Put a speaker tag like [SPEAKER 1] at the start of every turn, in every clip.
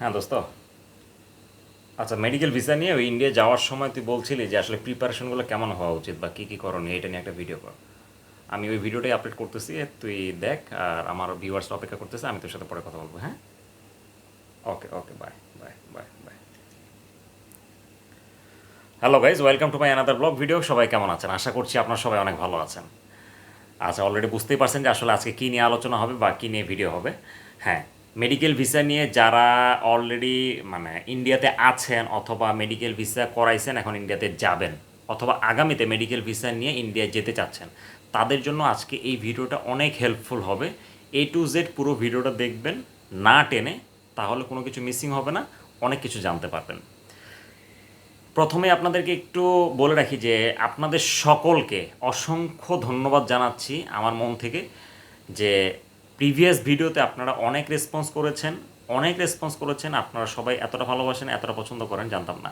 [SPEAKER 1] হ্যাঁ দোস্ত। আচ্ছা মেডিকেল ভিসা নিয়ে ওই ইন্ডিয়া যাওয়ার সময় তুই বলছিলি যে আসলে প্রিপারেশনগুলো কেমন হওয়া উচিত বা কী কী করণীয়, এটা নিয়ে একটা ভিডিও কর। আমি ওই ভিডিওটাই আপলোড করতেছি, তুই দেখ আর আমার ভিউয়ার্স অপেক্ষা করতেছে, আমি তোর সাথে পরে কথা বলব হ্যাঁ? Okay okay bye bye bye bye hello guys welcome to my another blog video সবাই কেমন আছেন? আশা করছি আপনারা সবাই অনেক ভালো আছেন। আচ্ছা অলরেডি বুঝতেই পারছেন যে আসলে আজকে কী নিয়ে আলোচনা হবে বা কী নিয়ে ভিডিও হবে। হ্যাঁ মেডিকেল ভিসা নিয়ে যারা অলরেডি মানে ইন্ডিয়াতে আছেন অথবা মেডিকেল ভিসা করাইছেন এখন ইন্ডিয়াতে যাবেন অথবা আগামীতে মেডিকেল ভিসা নিয়ে ইন্ডিয়ায় যেতে চাচ্ছেন, তাদের জন্য আজকে এই ভিডিওটা অনেক হেল্পফুল হবে। এ টু জেড পুরো ভিডিওটা দেখবেন, না টেনে তাহলে কোনো কিছু মিসিং হবে না, অনেক কিছু জানতে পারবেন। প্রথমে আপনাদেরকে একটু বলে রাখি যে আপনাদের সকলকে অসংখ্য ধন্যবাদ জানাচ্ছি আমার মন থেকে যে প্রিভিয়াস ভিডিওতে আপনারা অনেক রেসপন্স করেছেন, অনেক রেসপন্স করেছেন, আপনারা সবাই এতটা ভালোবাসেন, এতটা পছন্দ করেন, জানতাম না।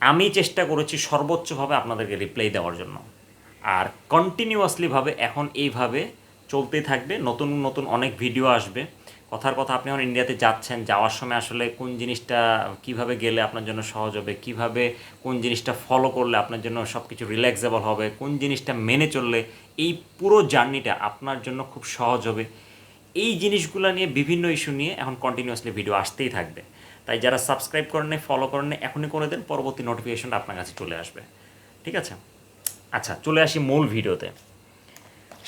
[SPEAKER 1] আমি চেষ্টা করেছি সর্বোচ্চভাবে আপনাদেরকে রিপ্লাই দেওয়ার জন্য। আর কন্টিনিউয়াসলিভাবে এখন এইভাবে চলতেই থাকবে, নতুন নতুন অনেক ভিডিও আসবে। কথার কথা, আপনি এখন ইন্ডিয়াতে যাচ্ছেন, যাওয়ার সময় আসলে কোন জিনিসটা, কীভাবে গেলে আপনার জন্য সহজ হবে, কীভাবে কোন জিনিসটা ফলো করলে আপনার জন্য সব কিছু রিল্যাক্সেবল হবে, কোন জিনিসটা মেনে চললে এই পুরো জার্নিটা আপনার জন্য খুব সহজ হবে। এই জিনিসগুলো নিয়ে বিভিন্ন ইস্যু নিয়ে এখন কন্টিনিউয়াসলি ভিডিও আসতেই থাকবে। তাই যারা সাবস্ক্রাইব করেন ফলো করেন নাই, এখনই করে দেন, পরবর্তী নোটিফিকেশনটা আপনার কাছে চলে আসবে। ঠিক আছে? আচ্ছা চলে আসি মূল ভিডিওতে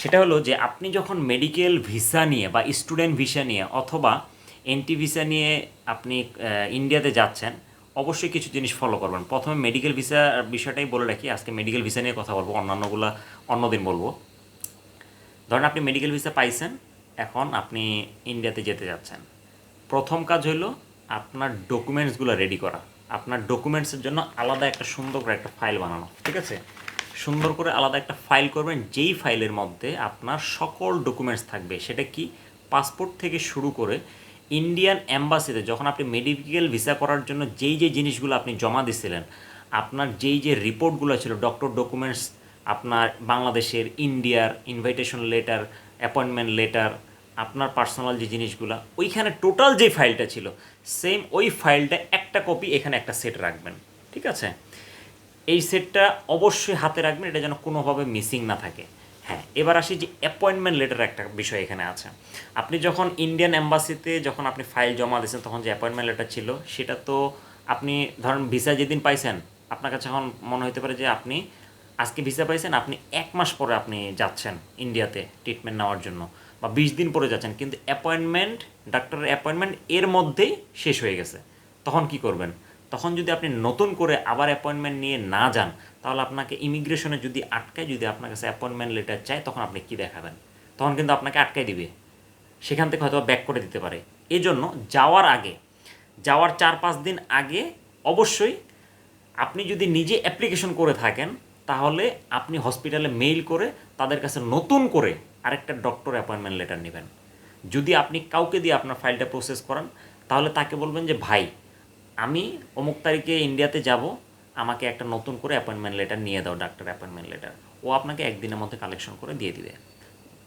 [SPEAKER 1] সেটা হলো যে আপনি যখন মেডিকেল ভিসা নিয়ে বা স্টুডেন্ট ভিসা নিয়ে অথবা এনটি ভিসা নিয়ে আপনি ইন্ডিয়াতে যাচ্ছেন, অবশ্যই কিছু জিনিস ফলো করবেন। প্রথমে মেডিকেল ভিসা বিষয়টাই বলে রাখি, আজকে মেডিকেল ভিসা নিয়ে কথা বলব, অন্যান্যগুলো অন্যদিন বলব। ধরেন আপনি মেডিকেল ভিসা পাইছেন এখন আপনি ইন্ডিয়াতে যেতে যাচ্ছেন। প্রথম কাজ হলো আপনার ডকুমেন্টসগুলো রেডি করা। আপনার ডকুমেন্টসের জন্য আলাদা একটা সুন্দর করে একটা ফাইল বানানো, ঠিক আছে? সুন্দর করে আলাদা একটা ফাইল করবেন, যেই ফাইলের মধ্যে আপনার সকল ডকুমেন্টস থাকবে। সেটা কি? পাসপোর্ট থেকে শুরু করে ইন্ডিয়ান অ্যাম্বাসিতে যখন আপনি মেডিকেল ভিসা করার জন্য যেই যে জিনিসগুলো আপনি জমা দিছিলেন, আপনার যেই যে রিপোর্টগুলো ছিল ডক্টর ডকুমেন্টস আপনার বাংলাদেশের ইন্ডিয়ার ইনভাইটেশন লেটার অ্যাপয়েন্টমেন্ট লেটার আপনার পার্সোনাল যে জিনিসগুলো, ওইখানে টোটাল যে ফাইলটা ছিল সেম ওই ফাইলটা একটা কপি এখানে একটা সেট রাখবেন। ঠিক আছে? এই সেটটা অবশ্যই হাতে রাখবেন, এটা যেন কোনোভাবে মিসিং না থাকে। হ্যাঁ এবার আসি যে অ্যাপয়েন্টমেন্ট লেটার একটা বিষয় এখানে আছে। আপনি যখন ইন্ডিয়ান অ্যাম্বাসিতে যখন আপনি ফাইল জমা দিয়েছেন, তখন যে অ্যাপয়েন্টমেন্ট লেটার ছিল, সেটা তো আপনি, ধরেন ভিসা যেদিন পাইছেন, আপনার কাছে এখন মনে হতে পারে যে আপনি আজকে ভিসা পাইছেন, আপনি এক মাস পরে আপনি যাচ্ছেন ইন্ডিয়াতে ট্রিটমেন্ট নেওয়ার জন্য বা বিশ দিন পরে যাচ্ছেন, কিন্তু অ্যাপয়েন্টমেন্ট ডাক্তারের অ্যাপয়েন্টমেন্ট এর মধ্যেই শেষ হয়ে গেছে। তখন কি করবেন? তখন যদি আপনি নতুন করে আবার অ্যাপয়েন্টমেন্ট নিয়ে না যান, তাহলে আপনাকে ইমিগ্রেশনে যদি আটকায়, যদি আপনার কাছে অ্যাপয়েন্টমেন্ট লেটার চায়, তখন আপনি কি দেখাবেন? তখন কিন্তু আপনাকে আটকায় দিবে। সেখান থেকে হয়তো ব্যাক করে দিতে পারে। এজন্য যাওয়ার আগে, যাওয়ার চার পাঁচ দিন আগে অবশ্যই আপনি যদি নিজে অ্যাপ্লিকেশন করে থাকেন তাহলে আপনি হসপিটালে মেইল করে তাদের কাছে নতুন করে আরেকটা ডক্টর অ্যাপয়েন্টমেন্ট লেটার নেবেন। যদি আপনি কাউকে দিয়ে আপনার ফাইলটা প্রসেস করান, তাহলে তাকে বলবেন যে, ভাই, আমি অমুক তারিখে ইন্ডিয়াতে যাব, আমাকে একটা নতুন করে অ্যাপয়েন্টমেন্ট লেটার নিয়ে দাও, ডাক্তার অ্যাপয়েন্টমেন্ট লেটার। ও আপনাকে একদিনের মধ্যে কালেকশন করে দিয়ে দিবে।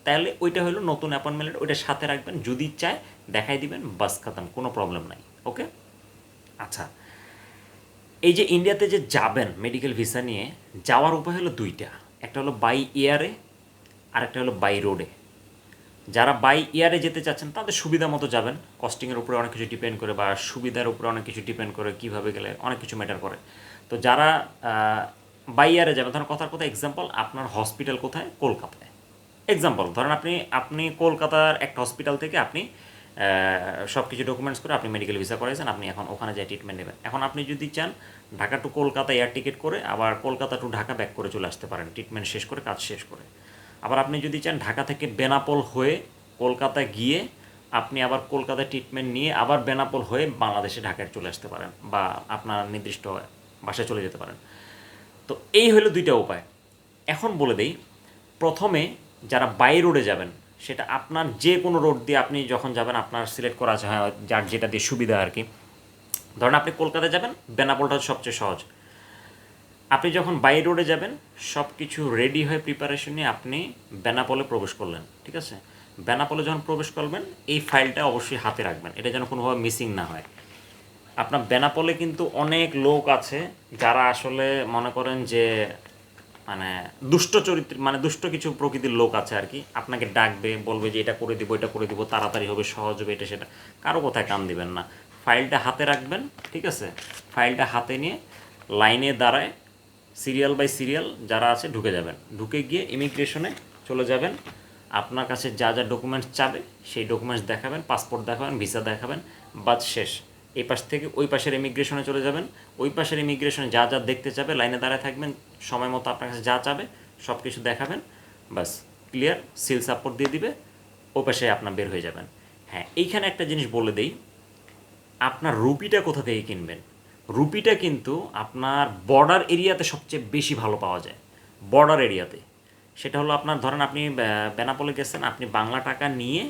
[SPEAKER 1] তাহলে ওইটা হলো নতুন অ্যাপয়েন্টমেন্ট লেটার, ওইটা সাথে রাখবেন। যদি চায়, দেখাই দিবেন, বাস খাতাম, কোনো প্রবলেম নাই, ওকে? আচ্ছা এই যে ইন্ডিয়াতে যে যাবেন মেডিকেল ভিসা নিয়ে, যাওয়ার উপায় হলো দুইটা। একটা হলো বাই এয়ারে আর একটা হলো বাই রোডে যারা বাই ইয়ারে যেতে চাচ্ছেন, তাদের সুবিধা মতো যাবেন। কস্টিংয়ের উপরে অনেক কিছু ডিপেন্ড করে বা সুবিধার উপরে অনেক কিছু ডিপেন্ড করে কীভাবে গেলে অনেক কিছু ম্যাটার করে। তো যারা বাই ইয়ারে যাবেন, ধরেন কথার কথা এক্সাম্পল আপনার হসপিটাল কোথায়? কলকাতায়। এক্সাম্পল ধরেন আপনি আপনি কলকাতার একটা হসপিটাল থেকে আপনি সব কিছু ডকুমেন্টস করে আপনি মেডিকেল ভিসা করেছেন আপনি এখন ওখানে যাই ট্রিটমেন্ট নেবেন। এখন আপনি যদি চান, Dhaka to Kolkata air ticket করে, আবার কলকাতা টু ঢাকা ব্যাক করে চলে আসতে পারেন ট্রিটমেন্ট শেষ করে, কাজ শেষ করে। আবার আপনি যদি চান, ঢাকা থেকে বেনাপোল হয়ে কলকাতা গিয়ে, আপনি আবার কলকাতায় ট্রিটমেন্ট নিয়ে আবার বেনাপোল হয়ে বাংলাদেশে, ঢাকায় চলে আসতে পারেন বা আপনার নির্দিষ্ট বাসায় চলে যেতে পারেন। তো এই হলো দুইটা উপায়। এখন বলে দেই, প্রথমে যারা বাই রোডে যাবেন সেটা আপনার যে কোনো রোড দিয়ে আপনি যখন যাবেন, আপনার সিলেক্ট করা আছে হ্যাঁ যার যেটা দিয়ে সুবিধা আর কি। ধরেন আপনি কলকাতায় যাবেন, বেনাপোলটা সবচেয়ে সহজ। আপনি যখন বাই রোডে যাবেন সব কিছু রেডি হয়ে প্রিপারেশন নিয়ে আপনি বেনাপোলে প্রবেশ করলেন, ঠিক আছে? বেনাপোলে যখন প্রবেশ করবেন, এই ফাইলটা অবশ্যই হাতে রাখবেন, এটা যেন কোনোভাবে মিসিং না হয়। আপনার বেনাপোলে কিন্তু অনেক লোক আছে যারা আসলে মনে করেন যে মানে দুষ্ট চরিত্র মানে দুষ্ট কিছু প্রকৃতির লোক আছে আর কি। আপনাকে ডাকবে, বলবে যে এটা করে দিব এটা করে দিব, তাড়াতাড়ি হবে, সহজ হবে, এটা সেটা। কারও কোথায় কান দিবেন না। ফাইলটা হাতে রাখবেন, ঠিক আছে? ফাইলটা হাতে নিয়ে লাইনে দাঁড়ায়, সিরিয়াল বাই সিরিয়াল যারা আছে ঢুকে যাবেন। ঢুকে গিয়ে ইমিগ্রেশনে চলে যাবেন। আপনার কাছে যা যা ডকুমেন্টস চাবে, সেই ডকুমেন্টস দেখাবেন, পাসপোর্ট দেখাবেন, ভিসা দেখাবেন বাদ শেষ। এই পাশ থেকে ওই পাশের ইমিগ্রেশনে চলে যাবেন। ওই পাশের ইমিগ্রেশনে যা যা দেখতে চাবে, লাইনে দাঁড়ায় থাকবেন সময় মতো আপনার কাছে যা চাবে সব কিছু দেখাবেন বাস ক্লিয়ার সিল সাপোর্ট দিয়ে দিবে ওই পাশে আপনার বের হয়ে যাবেন। হ্যাঁ এইখানে একটা জিনিস বলে দেই, আপনার রুপিটা কোথা থেকে কিনবেন? রুপিটা কিন্তু আপনার বর্ডার এরিয়াতে সবচেয়ে বেশি ভালো পাওয়া যায় বর্ডার এরিয়াতে। সেটা হলো আপনার, ধরেন আপনি বেনাপোলে গেছেন, আপনি বাংলা টাকা নিয়ে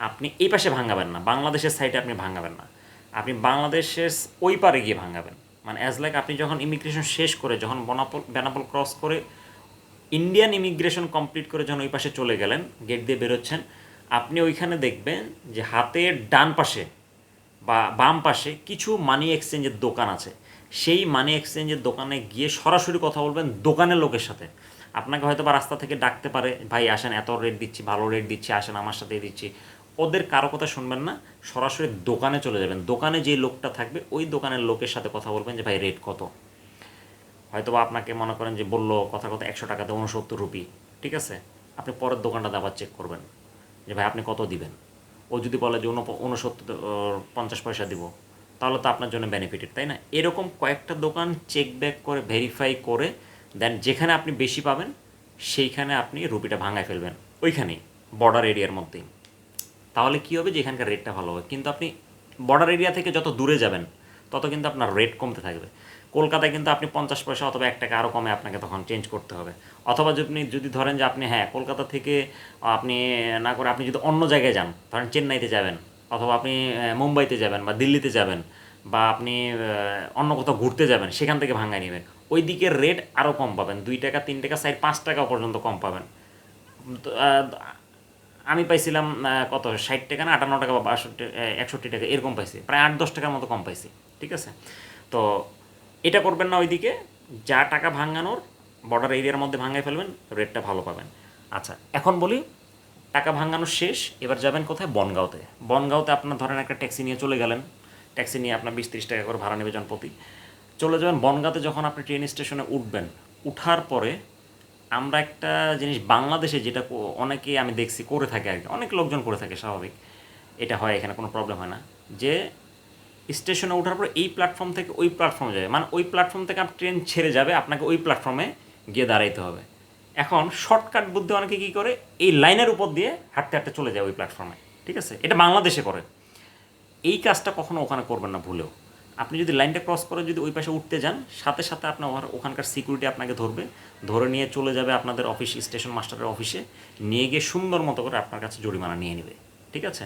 [SPEAKER 1] আপনি এই পাশে ভাঙাবেন না, বাংলাদেশের সাইডে আপনি ভাঙাবেন না। আপনি বাংলাদেশের ওই পারে গিয়ে ভাঙাবেন। মানে অ্যাজ লাইক আপনি যখন ইমিগ্রেশন শেষ করে, যখন বনাপল বেনাপোল ক্রস করে ইন্ডিয়ান ইমিগ্রেশন কমপ্লিট করে যখন ওই পাশে চলে গেলেন গেট দিয়ে বেরোচ্ছেন, আপনি ওইখানে দেখবেন যে হাতের ডান পাশে বা বাম পাশে কিছু মানি এক্সচেঞ্জের দোকান আছে। সেই মানি এক্সচেঞ্জের দোকানে গিয়ে সরাসরি কথা বলবেন দোকানের লোকের সাথে। আপনাকে হয়তো বা রাস্তা থেকে ডাকতে পারে, ভাই আসেন, এত রেট দিচ্ছি, ভালো রেট দিচ্ছি, আসেন, আমার সাথে দিচ্ছি। ওদের কারও কথা শুনবেন না, সরাসরি দোকানে চলে যাবেন। দোকানে যে লোকটা থাকবে, ওই দোকানের লোকের সাথে কথা বলবেন যে, ভাই রেট কত? হয়তো বা আপনাকে মনে করেন যে, বলল কথা কথা একশো টাকাতে উনসত্তর রুপি, ঠিক আছে? আপনি পরের দোকানটাতে আবার চেক করবেন যে, ভাই, আপনি কত দিবেন? ও যদি বলে যে উনসত্তর পঞ্চাশ পয়সা দিব, তাহলে তো আপনার জন্য বেনিফিটেড তাই না? এরকম কয়েকটা দোকান চেক ব্যাক করে ভেরিফাই করে দেন যেখানে আপনি বেশি পাবেন, সেইখানে আপনি রুপিটা ভাঙায় ফেলবেন। ওইখানেই বর্ডার এরিয়ার মধ্যেই। তাহলে কী হবে যে এখানকার রেটটা ভালো হবে? কিন্তু আপনি বর্ডার এরিয়া থেকে যত দূরে যাবেন, তত কিন্তু আপনার রেট কমতে থাকবে। কলকাতায় কিন্তু আপনি পঞ্চাশ পয়সা অথবা এক টাকা আরও কমে আপনাকে তখন চেঞ্জ করতে হবে। অথবা আপনি, যদি ধরেন যে আপনি হ্যাঁ কলকাতা থেকে আপনি, না করে আপনি যদি অন্য জায়গায় যান, ধরেন চেন্নাইতে যাবেন, অথবা আপনি মুম্বাইতে যাবেন বা দিল্লিতে যাবেন বা আপনি অন্য কোথাও ঘুরতে যাবেন, সেখান থেকে ভাঙায় নেবেন। ওই দিকের রেট আরও কম পাবেন। দুই টাকা, তিন টাকা সাইড পাঁচ টাকা পর্যন্ত কম পাবেন। আমি পাইছিলাম কত? ষাট টাকা না আটান্ন টাকা বা বাষট্টি একষট্টি টাকা, এরকম পাইছি। প্রায় আট, দশ টাকার মতো কম পাইছি, ঠিক আছে? তো এটা করবেন না ওইদিকে, যা টাকা ভাঙানোর বর্ডার এরিয়ার মধ্যে ভাঙায় ফেলবেন রেটটা ভালো পাবেন। আচ্ছা এখন বলি, টাকা ভাঙানো শেষ, এবার যাবেন কোথায়? বনগাঁওতে। বনগাঁওতে আপনার ধরেন একটা ট্যাক্সি নিয়ে চলে গেলেন, ট্যাক্সি নিয়ে আপনার বিশ ত্রিশ টাকা করে ভাড়া নেবে জনপ্রতি। চলে যাবেন বনগাঁতে যখন আপনি ট্রেন স্টেশনে উঠবেন, উঠার পরে আমরা একটা জিনিস বাংলাদেশে যেটা অনেকে আমি দেখছি করে থাকে আর কি। অনেক লোকজন করে থাকে, স্বাভাবিক। এটা হয়, এখানে কোনো প্রবলেম হয় না। যে স্টেশনে ওঠার পর এই প্ল্যাটফর্ম থেকে ওই প্ল্যাটফর্মে যাবে। মানে ওই প্ল্যাটফর্ম থেকে আপনার ট্রেন ছেড়ে যাবে, আপনাকে ওই প্ল্যাটফর্মে গিয়ে দাঁড়াইতে হবে। এখন শর্টকাট বুদ্ধি অনেকে কী করে? এই লাইনের উপর দিয়ে হাঁটতে হাঁটতে চলে যায় ওই প্ল্যাটফর্মে ঠিক আছে? এটা বাংলাদেশে করে। এই কাজটা কখনো ওখানে করবেন না, ভুলেও। আপনি যদি লাইনটা ক্রস করে যদি ওই পাশে উঠতে যান, সাথে সাথে আপনার ওখান- ওখানকার সিকিউরিটি আপনাকে ধরবে। ধরে নিয়ে চলে যাবে আপনাদের অফিস স্টেশন মাস্টারের অফিসে নিয়ে গিয়ে সুন্দর মতো করে আপনার কাছে জরিমানা নিয়ে নেবে। ঠিক আছে?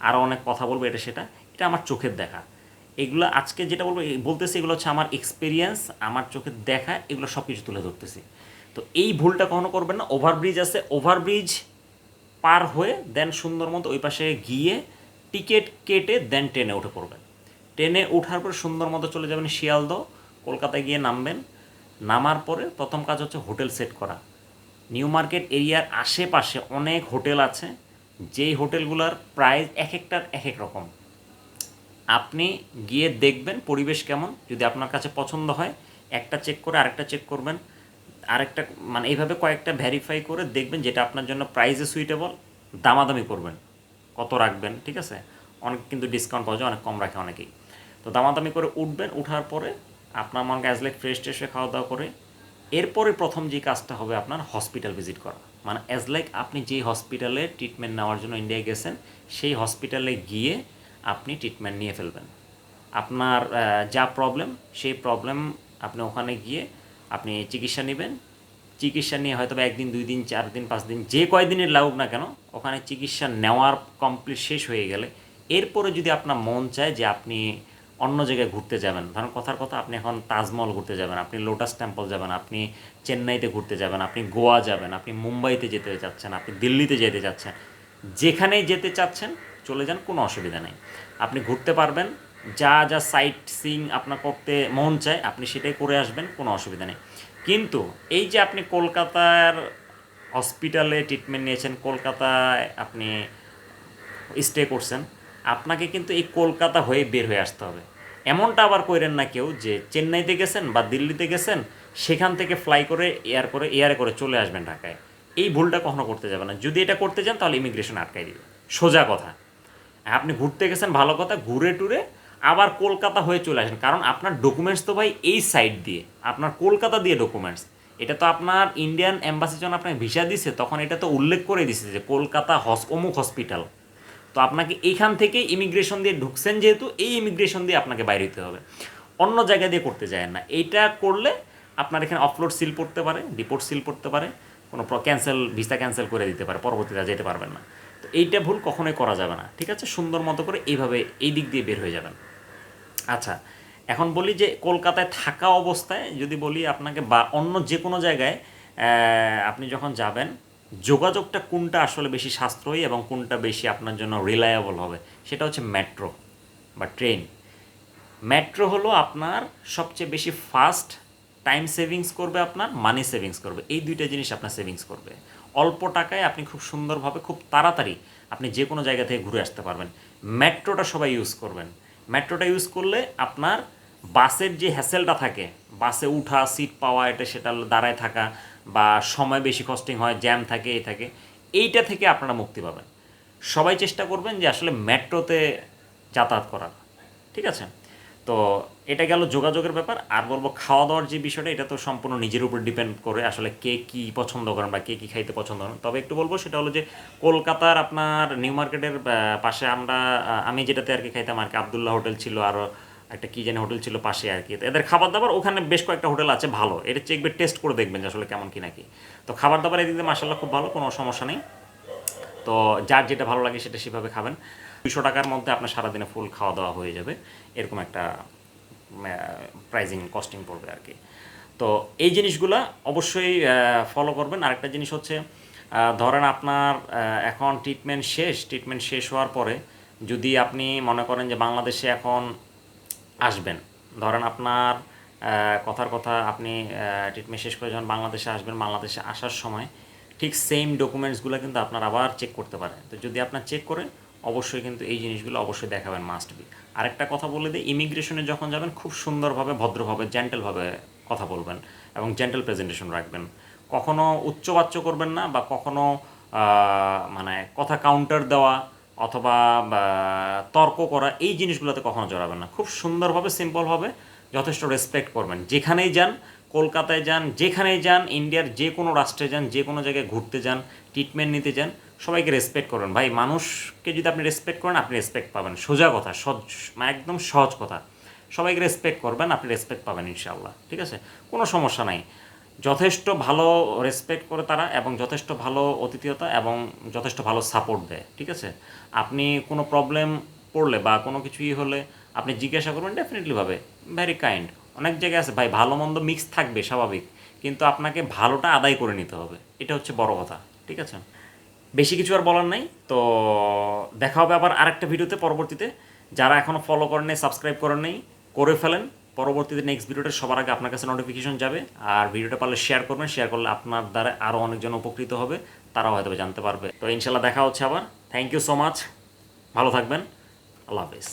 [SPEAKER 1] আরও অনেক কথা বলব, এটা সেটা। এটা আমার চোখের দেখা। এগুলো আজকে যেটা বলব বলতেছি, এগুলো হচ্ছে আমার এক্সপিরিয়েন্স আমার চোখের দেখা, এগুলো সব কিছু তুলে ধরতেছি। তো এই ভুলটা কখনো করবেন না। ওভারব্রিজ আছে। ওভারব্রিজ পার হয়ে দেন সুন্দর মতো ওই পাশে গিয়ে টিকিট কেটে দেন ট্রেনে উঠে পড়বেন। ট্রেনে ওঠার পর সুন্দর মতো চলে যাবেন শিয়ালদহ, কলকাতায় গিয়ে নামবেন। নামার পরে প্রথম কাজ হচ্ছে হোটেল সেট করা। নিউ মার্কেট এরিয়ার আশেপাশে অনেক হোটেল আছে, যেই হোটেলগুলোর প্রাইস এক একটার এক এক রকম। আপনি গিয়ে দেখবেন পরিবেশ কেমন, যদি আপনার কাছে পছন্দ হয়, একটা চেক করে আরেকটা চেক করবেন। আরেকটা মানে এইভাবে কয়েকটা ভেরিফাই করে দেখবেন যেটা আপনার জন্য প্রাইসে সুইটেবল দামাদামি করবেন। কত রাখবেন, ঠিক আছে? অনেক কিন্তু ডিসকাউন্ট পাওয়া যায়, অনেক কম রাখে অনেকেই। তো দামাদামি করে উঠবেন, উঠার পরে আপনার মনে অ্যাজ লাইক ফ্রেশ ট্রেশে খাওয়া দাওয়া করে এরপরে প্রথম যে কাজটা হবে আপনার হসপিটাল ভিজিট করা। মানে অ্যাজ লাইক আপনি যেই হসপিটালে ট্রিটমেন্ট নেওয়ার জন্য ইন্ডিয়ায় গেছেন, সেই হসপিটালে গিয়ে আপনি ট্রিটমেন্ট নিয়ে ফেলবেন। আপনার যা প্রবলেম সেই প্রবলেম আপনি ওখানে গিয়ে আপনি চিকিৎসা নেবেন। চিকিৎসা নিয়ে হয়তো একদিন, দুই দিন, চার দিন, পাঁচ দিন, যে কয়দিনের লাগুক না কেন, ওখানে চিকিৎসা নেওয়ার কমপ্লিট শেষ হয়ে গেলে এরপরে যদি আপনার মন চায় যে আপনি অন্য জায়গায় ঘুরতে যাবেন, ধরুন কথার কথা, আপনি এখন তাজমহল ঘুরতে যাবেন, আপনি লোটাস টেম্পল যাবেন, আপনি চেন্নাইতে ঘুরতে যাবেন, আপনি গোয়া যাবেন, আপনি মুম্বাইতে যেতে চাচ্ছেন, আপনি দিল্লিতে যেতে চাচ্ছেন, যেখানেই যেতে চাচ্ছেন, চলে যান, কোনো অসুবিধা নেই। আপনি ঘুরতে পারবেন, যা যা সাইট সিং আপনার করতে মন চায়, আপনি সেটাই করে আসবেন, কোনো অসুবিধা নেই। কিন্তু এই যে আপনি কলকাতার হসপিটালে ট্রিটমেন্ট নিয়েছেন, কলকাতায় আপনি স্টে করছেন আপনাকে কিন্তু এই কলকাতা হয়ে বের হয়ে আসতে হবে। এমনটা আবার করেন না কেউ যে চেন্নাইতে গেছেন বা দিল্লিতে গেছেন, সেখান থেকে ফ্লাই করে এয়ার করে এয়ারে করে চলে আসবেন ঢাকায়। এই ভুলটা কখনো করতে যাবে না। যদি এটা করতে যান, তাহলে ইমিগ্রেশন আটকাই দিবে সোজা কথা। আপনি ঘুরতে গেছেন, ভালো কথা, ঘুরে টুরে আবার কলকাতা হয়ে চলে আসেন। কারণ আপনার ডকুমেন্টস তো ভাই এই সাইড দিয়ে, আপনার কলকাতা দিয়ে ডকুমেন্টস এটা তো আপনার ইন্ডিয়ান অ্যাম্বাসি যখন আপনাকে ভিসা দিছে, তখন এটা তো উল্লেখ করে দিছে যে কলকাতা হস, অমুক হসপিটাল তো আপনাকে এইখান থেকে ইমিগ্রেশন দিয়ে ঢুকছেন যেহেতু, এই ইমিগ্রেশন দিয়ে আপনাকে বাইরে হতে হবে। অন্য জায়গা দিয়ে করতে যায় না। এইটা করলে আপনার এখানে অফলোড সিল পড়তে পারে ডিপোর্ট সিল পড়তে পারে, কোনো ক্যান্সেল ভিসা ক্যান্সেল করে দিতে পারে, পরবর্তীতে যেতে পারবেন না। তো এইটা ভুল কখনোই করা যাবে না, ঠিক আছে? সুন্দর মতো করে এইভাবে এই দিক দিয়ে বের হয়ে যাবেন। আচ্ছা এখন বলি যে কলকাতায় থাকা অবস্থায় যদি বলি আপনাকে বা অন্য যে কোনো জায়গায় আপনি যখন যাবেন যোগাযোগটা কোনটা আসলে বেশি সাশ্রয়ী এবং কোনটা বেশি আপনার জন্য রিলায়েবল হবে, সেটা হচ্ছে মেট্রো বা ট্রেন মেট্রো হলো আপনার সবচেয়ে বেশি ফাস্ট টাইম সেভিংস করবে আপনার মানি সেভিংস করবে। এই দুইটা জিনিস আপনার সেভিংস করবে। অল্প টাকায় আপনি খুব সুন্দরভাবে, খুব তাড়াতাড়ি আপনি যে কোনো জায়গা থেকে ঘুরে আসতে পারবেন। মেট্রোটা সবাই ইউজ করবেন। মেট্রোটা ইউজ করলে আপনার বাসের যে হ্যাসেলটা থাকে, বাসে উঠা সিট পাওয়া, এটা সেটা দাঁড়ায় থাকা বা সময় বেশি কস্টিং হয় জ্যাম থাকে, এই থাকে, এইটা থেকে আপনারা মুক্তি পাবেন। সবাই চেষ্টা করবেন যে আসলে মেট্রোতে যাতায়াত করার ঠিক আছে? তো এটা গেল যোগাযোগের ব্যাপার। আর বলব খাওয়া দাওয়ার যে বিষয়টা, এটা তো সম্পূর্ণ নিজের উপর ডিপেন্ড করে আসলে কে কী পছন্দ করেন বা কে কী খাইতে পছন্দ করেন। তবে একটু বলব, সেটা হলো যে কলকাতার আপনার নিউ মার্কেটের পাশে আমরা আমি যেটাতে আর কি খাইতাম আর কি, আবদুল্লাহ হোটেল ছিল আরও একটা কী জানি হোটেল ছিল পাশে আর কি। এদের খাবার দাবার ওখানে বেশ কয়েকটা হোটেল আছে, ভালো। এটা চেকবে টেস্ট করে দেখবেন যে আসলে কেমন কি নাকি। তো খাবার দাবার এদিক দিয়ে মাসাল্লাহ খুব ভালো, কোনো সমস্যা নেই। তো যার যেটা ভালো লাগে সেটা সেভাবে খাবেন। দুশো টাকার মধ্যে আপনার সারাদিনে ফুল খাওয়া দাওয়া হয়ে যাবে। এরকম একটা প্রাইজিং কস্টিং পড়বে আর কি। তো এই জিনিসগুলো অবশ্যই ফলো করবেন। আরেকটা জিনিস হচ্ছে ধরেন আপনার এখন ট্রিটমেন্ট শেষ। ট্রিটমেন্ট শেষ হওয়ার পরে যদি আপনি মনে করেন যে বাংলাদেশে এখন আসবেন। ধরেন আপনার কথার কথা আপনি ট্রিটমেন্ট শেষ করে যখন বাংলাদেশে আসবেন, বাংলাদেশে আসার সময় ঠিক সেম ডকুমেন্টসগুলো কিন্তু আপনার আবার চেক করতে পারে তো যদি আপনার চেক করে অবশ্যই কিন্তু এই জিনিসগুলো অবশ্যই দেখাবেন মাস্ট বি আরেকটা কথা বলে দিই ইমিগ্রেশনে যখন যাবেন, খুব সুন্দরভাবে, ভদ্রভাবে জেন্টেলভাবে কথা বলবেন এবং জেন্টেল প্রেজেন্টেশন রাখবেন। কখনো উচ্চবাচ্য করবেন না বা কখনো মানে কথা কাউন্টার দেওয়া অথবা তর্ক করা, এই জিনিসগুলোতে কখনো জড়াবেন না। খুব সুন্দরভাবে, সিম্পলভাবে যথেষ্ট রেসপেক্ট করবেন। যেখানেই যান, কলকাতায় যান, যেখানেই যান ইন্ডিয়ার যে কোনো রাষ্ট্রে যান, যে কোনো জায়গায় ঘুরতে যান ট্রিটমেন্ট নিতে যান, সবাইকে রেসপেক্ট করবেন। ভাই, মানুষকে যদি আপনি রেসপেক্ট করেন, আপনি রেসপেক্ট পাবেন। সোজা কথা সহজ মানে একদম সহজ কথা। সবাইকে রেসপেক্ট করবেন, আপনি রেসপেক্ট পাবেন, ইনশাআল্লাহ। ঠিক আছে? কোনো সমস্যা নাই। যথেষ্ট ভালো রেসপেক্ট করে তারা এবং যথেষ্ট ভালো অতিথিয়তা এবং যথেষ্ট ভালো সাপোর্ট দেয়, ঠিক আছে? আপনি কোনো প্রবলেম পড়লে বা কোনো কিছুই হলে আপনি জিজ্ঞাসা করবেন ডেফিনেটলি ভাবে ভেরি কাইন্ড অনেক জায়গায় আছে, ভাই, ভালো মন্দ মিক্স থাকবে, স্বাভাবিক, কিন্তু আপনাকে ভালোটা আদায় করে নিতে হবে, এটা হচ্ছে বড় কথা, ঠিক আছে? বেশি কিছু আর বলার নাই, তো দেখা হবে আবার আরেকটা ভিডিওতে পরবর্তীতে। যারা এখনও ফলো করেন নাই সাবস্ক্রাইব করেন নাই, করে ফেলেন পরবর্তীতে নেক্সট ভিডিওটা সবার আগে আপনার কাছে নোটিফিকেশন যাবে। আর ভিডিওটা পারলে শেয়ার করবেন শেয়ার করলে আপনার দ্বারা আরও অনেকজন উপকৃত হবে, তারাও হয়তো জানতে পারবে। তো ইনশাল্লাহ দেখা হচ্ছে আবার। থ্যাংক ইউ সো মাচ ভালো থাকবেন। আল্লাহ হাফিজ।